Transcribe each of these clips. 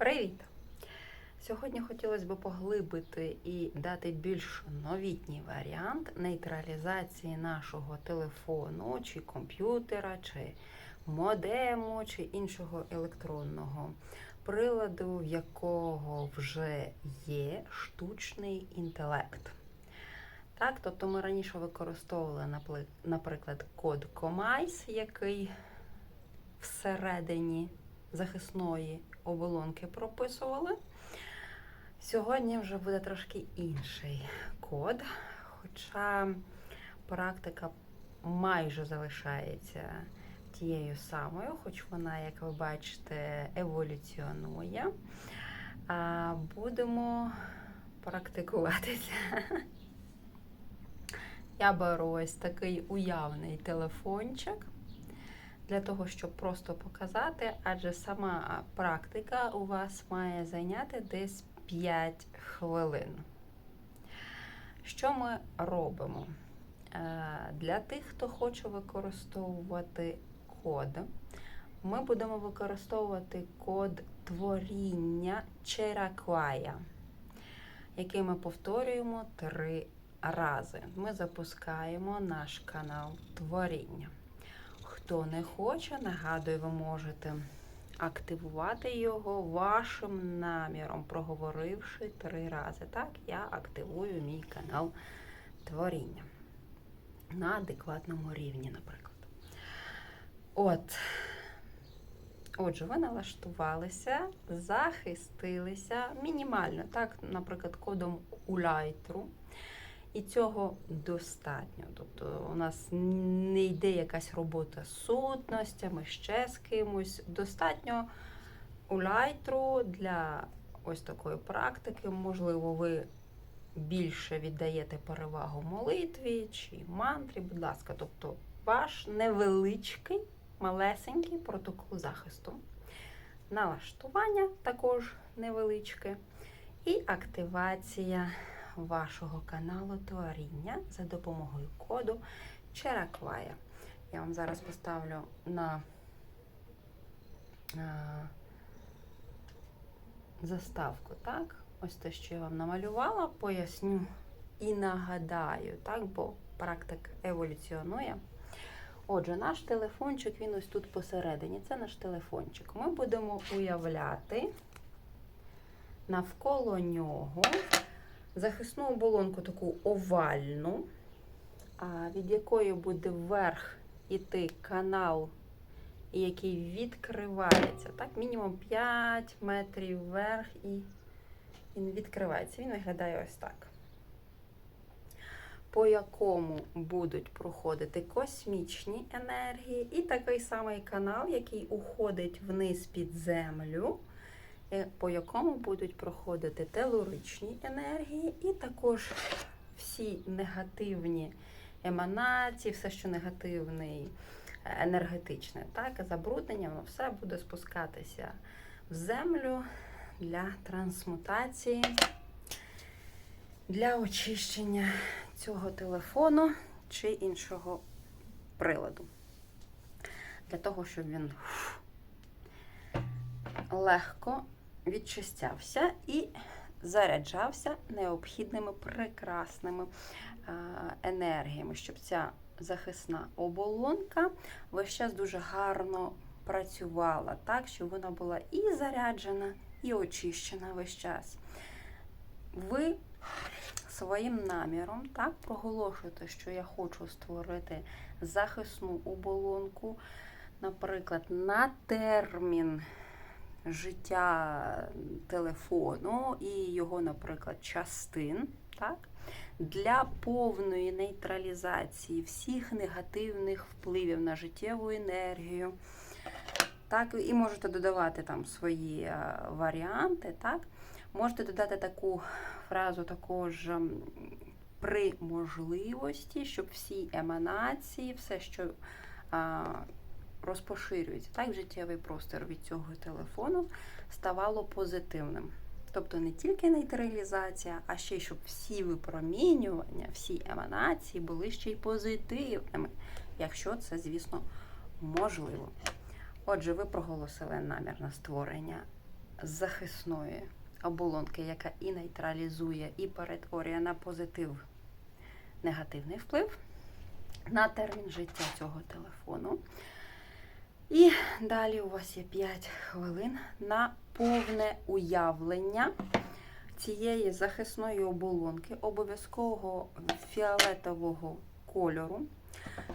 Привіт! Сьогодні хотілося б поглибити і дати більш новітній варіант нейтралізації нашого телефону, чи комп'ютера, чи модему, чи іншого електронного приладу, в якого вже є штучний інтелект. Так, тобто ми раніше використовували, наприклад, код Comise, який всередині захисної оболонки прописували. Сьогодні вже буде трошки інший код, хоча практика майже залишається тією самою, хоч вона, як ви бачите, еволюціонує. Будемо практикуватися. Я беру ось такий уявний телефончик для того, щоб просто показати, адже сама практика у вас має зайняти десь 5 хвилин. Що ми робимо? Е, Для тих, хто хоче використовувати код, ми будемо використовувати код творіння Чераквая, який ми повторюємо три рази. Ми запускаємо наш канал творіння. Хто не хоче, нагадую, ви можете активувати його вашим наміром, проговоривши три рази. Так, я активую мій канал творіння на адекватному рівні, наприклад. От. Отже, ви налаштувалися, захистилися мінімально, так, наприклад, кодом Улайтру. І цього достатньо. Тобто у нас не йде якась робота з сутностями, ще з кимось. Достатньо у лайтру для ось такої практики. Можливо, ви більше віддаєте перевагу молитві чи мантрі, будь ласка, тобто ваш невеличкий, малесенький протокол захисту. Налаштування також невеличке. І активація вашого каналу творіння за допомогою коду Чераквая. Я вам зараз поставлю на е, заставку, так? Ось те, що я вам намалювала, поясню і нагадаю, так, бо практика еволюціонує. Отже, наш телефончик, він ось тут посередині. Це наш телефончик. Ми будемо уявляти навколо нього захисну оболонку таку овальну, від якої буде вверх іти канал, який відкривається. Так, мінімум 5 метрів вверх і він відкривається. Він виглядає ось так. По якому будуть проходити космічні енергії, і такий самий канал, який уходить вниз під землю по якому будуть проходити телуричні енергії, і також всі негативні еманації, все, що негативне, енергетичне, так, забруднення, воно все буде спускатися в землю для трансмутації, для очищення цього телефону чи іншого приладу. Для того, щоб він легко відчистявся і заряджався необхідними прекрасними енергіями, щоб ця захисна оболонка весь час дуже гарно працювала, так, щоб вона була і заряджена, і очищена весь час. Ви своїм наміром так проголошуєте, що я хочу створити захисну оболонку, наприклад, на термін життя телефону і його, наприклад, частин, так? для повної нейтралізації всіх негативних впливів на життєву енергію. Так, І можете додавати там свої е, варіанти. так? Можете додати таку фразу також при можливості, щоб всі еманації, все, що а, розпоширюється, так, життєвий простір від цього телефону, ставало позитивним. Тобто не тільки нейтралізація, а ще щоб всі випромінювання, всі еманації були ще й позитивними, якщо це, звісно, можливо. Отже, ви проголосили намір на створення захисної оболонки, яка і нейтралізує, і перетворює на позитив негативний вплив на термін життя цього телефону. І далі у вас є 5 хвилин на повне уявлення цієї захисної оболонки, обов'язкового фіолетового кольору.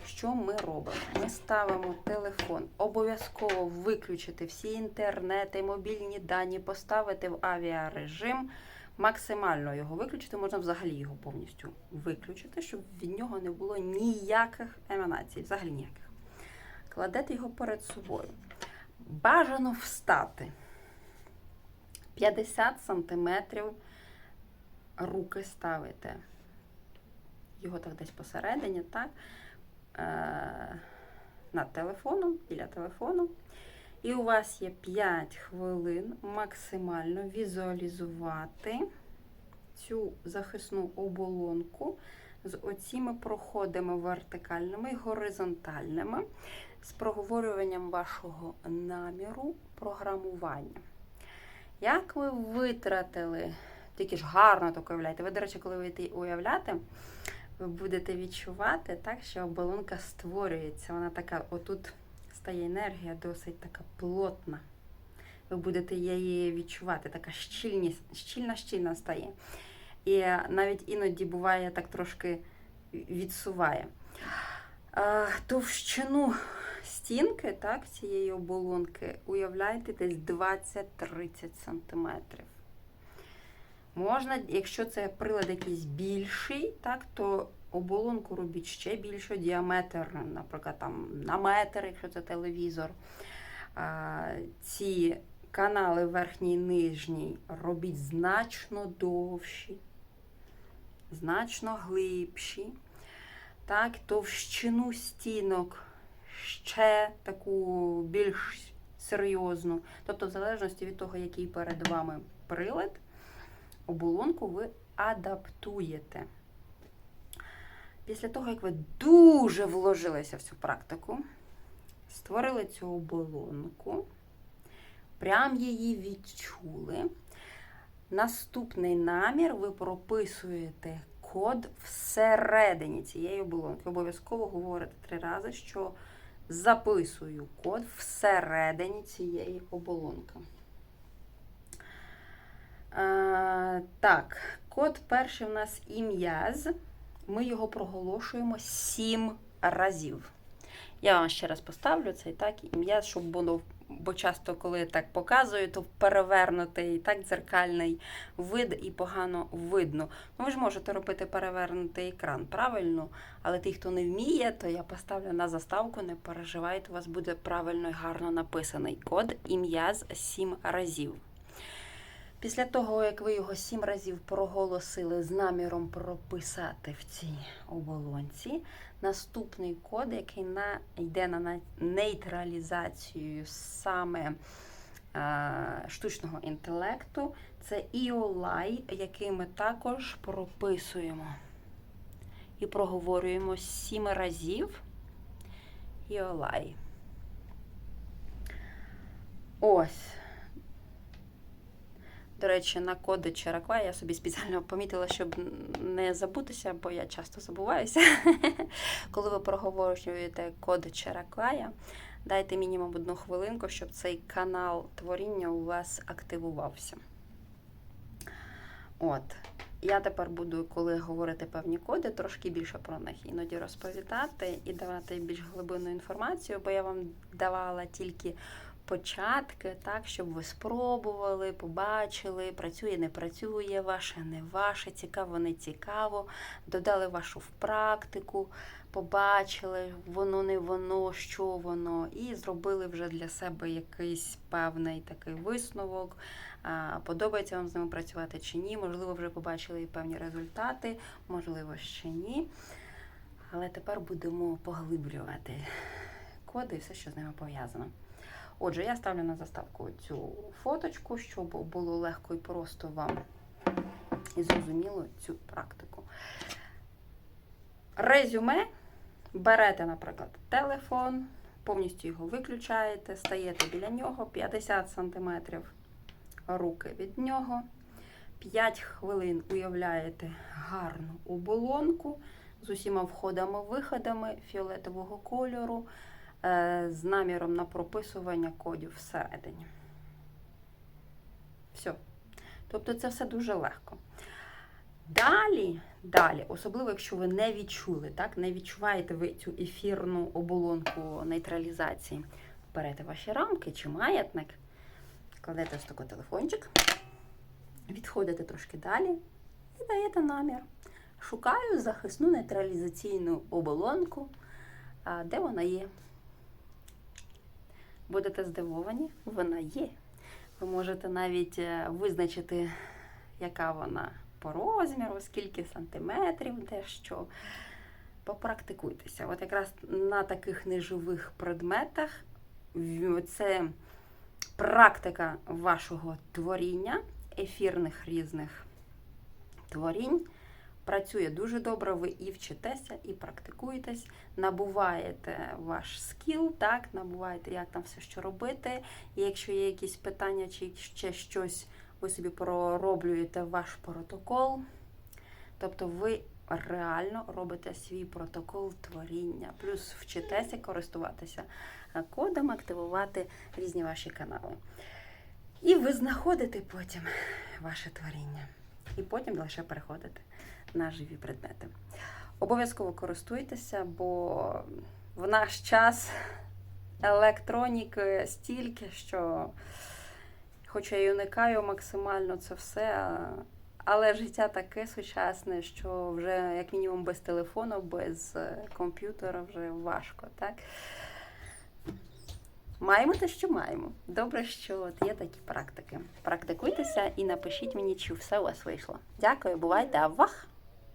Що ми робимо? Ми ставимо телефон, обов'язково виключити всі інтернети, мобільні дані, поставити в авіарежим. Максимально його виключити, можна взагалі його повністю виключити, щоб від нього не було ніяких еманацій, взагалі ніяких. Кладете його перед собою. Бажано встати 50 сантиметрів руки ставите. Його так десь посередині, так? Е, над телефоном, біля телефону. І у вас є 5 хвилин максимально візуалізувати цю захисну оболонку з оціми проходами вертикальними і горизонтальними, з проговорюванням вашого наміру програмування. Як ви витратили, тільки ж гарно так уявляєте. Ви, до речі, коли ви уявляти, ви будете відчувати так, що оболонка створюється. Вона така, отут стає енергія досить така плотна. Ви будете її відчувати, така щільність, щільна-щільна стає. І навіть іноді буває так трошки відсуває. А, Товщину стінки так, цієї оболонки уявляйте десь 20-30 см. Можна, якщо це прилад якийсь більший, так, то оболонку робіть ще більше, діаметр, наприклад, там, на метр, якщо це телевізор. Ці канали верхній і нижній робіть значно довші, значно глибші. Так, товщину стінок ще таку більш серйозну. Тобто, в залежності від того, який перед вами прилад, оболонку ви адаптуєте. Після того, як ви дуже вложилися в цю практику, створили цю оболонку, прям її відчули. Наступний намір ви прописуєте код всередині цієї оболонки. Обов'язково говорите три рази, що записую код всередині цієї оболонки. Е, так, код перший у нас ім'яз. Ми його проголошуємо сім разів. Я вам ще раз поставлю цей так ім'я, щоб було, бо часто, коли так показую, то перевернутий так дзеркальний вид і погано видно. Ну, ви ж можете робити перевернутий екран, правильно? Але ті, хто не вміє, то я поставлю на заставку, не переживайте, у вас буде правильно і гарно написаний код ім'я з сім разів. Після того, як ви його сім разів проголосили з наміром прописати в цій оболонці, наступний код, який на, йде на нейтралізацію саме е, штучного інтелекту, це EOLI, який ми також прописуємо і проговорюємо сім разів. EOLI. Ось. До речі, на коди Чераква я собі спеціально помітила, щоб не забутися, бо я часто забуваюся. Коли ви проговорюєте код Чераквая, дайте мінімум одну хвилинку, щоб цей канал творіння у вас активувався. От. Я тепер буду, коли говорити певні коди, трошки більше про них іноді розповідати і давати більш глибинну інформацію, бо я вам давала тільки початки, так, щоб ви спробували, побачили, працює, не працює, ваше, не ваше, цікаво, не цікаво, додали вашу в практику, побачили, воно не воно, що воно, і зробили вже для себе якийсь певний такий висновок. Подобається вам з ними працювати чи ні, можливо, вже побачили і певні результати, можливо, ще ні. Але тепер будемо поглиблювати коди і все, що з ними пов'язано. Отже, я ставлю на заставку цю фоточку, щоб було легко і просто вам і зрозуміло цю практику. Резюме берете, наприклад, телефон, повністю його виключаєте, стаєте біля нього 50 см руки від нього. 5 хвилин уявляєте гарну оболонку з усіма входами-виходами фіолетового кольору, з наміром на прописування кодів всередині. Все. Тобто це все дуже легко. Далі, далі, особливо якщо ви не відчули, так, не відчуваєте ви цю ефірну оболонку нейтралізації, берете ваші рамки чи маятник, кладете ось такий телефончик, відходите трошки далі і даєте намір. Шукаю захисну нейтралізаційну оболонку, де вона є. Будете здивовані, вона є. Ви можете навіть е, визначити, яка вона по розміру, скільки сантиметрів, де що. Попрактикуйтеся. От якраз на таких неживих предметах це практика вашого творіння, ефірних різних творінь. Працює дуже добре, ви і вчитеся, і практикуєтесь, набуваєте ваш скіл, так, набуваєте, як там все що робити. І якщо є якісь питання чи ще щось, ви собі пророблюєте ваш протокол. Тобто ви реально робите свій протокол творіння, плюс вчитеся користуватися е, кодом, активувати різні ваші канали. І ви знаходите потім ваше творіння. І потім лише переходите на живі предмети. Обов'язково користуйтеся, бо в наш час електроніки стільки, що, хоч я уникаю максимально це все, але життя таке сучасне, що вже як мінімум без телефону, без е, комп'ютера вже важко, так? Маємо те, що маємо. Добре, що от є такі практики. Практикуйтеся і напишіть мені, чи все у вас вийшло. Дякую, бувайте, авах!